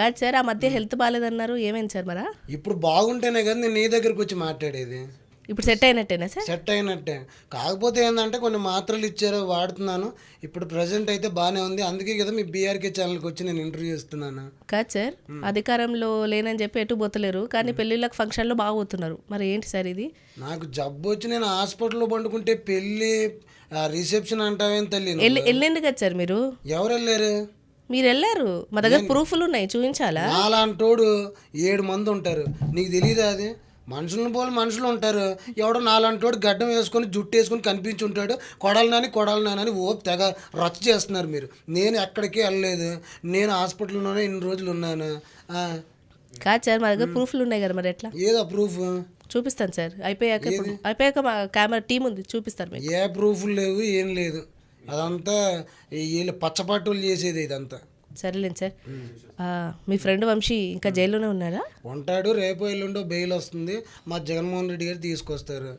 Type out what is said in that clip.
కాదు సార్ ఆ మధ్య హెల్త్ బాగాలేదన్నారు ఏమైంది సార్ మరా? ఇప్పుడు బాగుంటేనే కదా నేను నీ దగ్గరికి వచ్చి మాట్లాడేది. ఇప్పుడు సెట్ అయినట్టేనా సార్? సెట్ అయినట్టే. కాకపోతే ఏంటంటే కొన్ని మాత్రలు ఇచ్చారు వాడుతున్నాను. ఇప్పుడు ప్రజెంట్ అయితే బాగానే ఉంది. అందుకే కదా మీ బీఆర్కే ఛానల్కి వచ్చి నేను ఇంటర్వ్యూ ఇస్తున్నాను కాదు సార్ అధికారంలో లేనని చెప్పి ఎటు పోతలేరు. కానీ పెళ్ళిళ్ళకి ఫంక్షన్లో బాగా పోతున్నారు. మరి ఏంటి సార్ ఇది? నాకు జబ్బు వచ్చి నేను హాస్పిటల్లో పండుకుంటే పెళ్ళి రిసెప్షన్ అంటావేం? వెళ్ళి వెళ్ళండి కదా సార్ మీరు? ఎవరు వెళ్ళారు మీరు వెళ్ళారు మా దగ్గర ప్రూఫ్లు ఉన్నాయి చూపించాలా నాలాంటోడు ఏడు మంది ఉంటారు. నీకు తెలియదా అది? మనుషులను పోలి మనుషులు ఉంటారు. ఎవడో నాలాంటోడు గడ్డం వేసుకొని జుట్టు వేసుకొని కనిపించి ఉంటాడు. కొడాలనని కొడాలనని ఓ తెగ రచ్చ చేస్తున్నారు మీరు. నేను ఎక్కడికి వెళ్ళలేదు. నేను హాస్పిటల్లోనే ఇన్ని రోజులు ఉన్నాను. కాదు సార్ మా దగ్గర ప్రూఫ్లు ఉన్నాయి కదా మరి ఎట్లా? ఏదో ప్రూఫ్. చూపిస్తాను సార్. అయిపోయాక అయిపోయాక మా కెమెరా టీం ఉంది చూపిస్తారు ఏ ప్రూఫ్లు లేవు ఏం లేదు. అదంతా వీళ్ళు పచ్చపట్టులు చేసేది ఇదంతా. సరేలేండి సార్. మీ ఫ్రెండ్ వంశీ ఇంకా జైల్లోనే ఉన్నారా? ఉంటాడు రేపు ఎల్లుండో బెయిల్ వస్తుంది. మా జగన్మోహన్ రెడ్డి గారు తీసుకొస్తారు.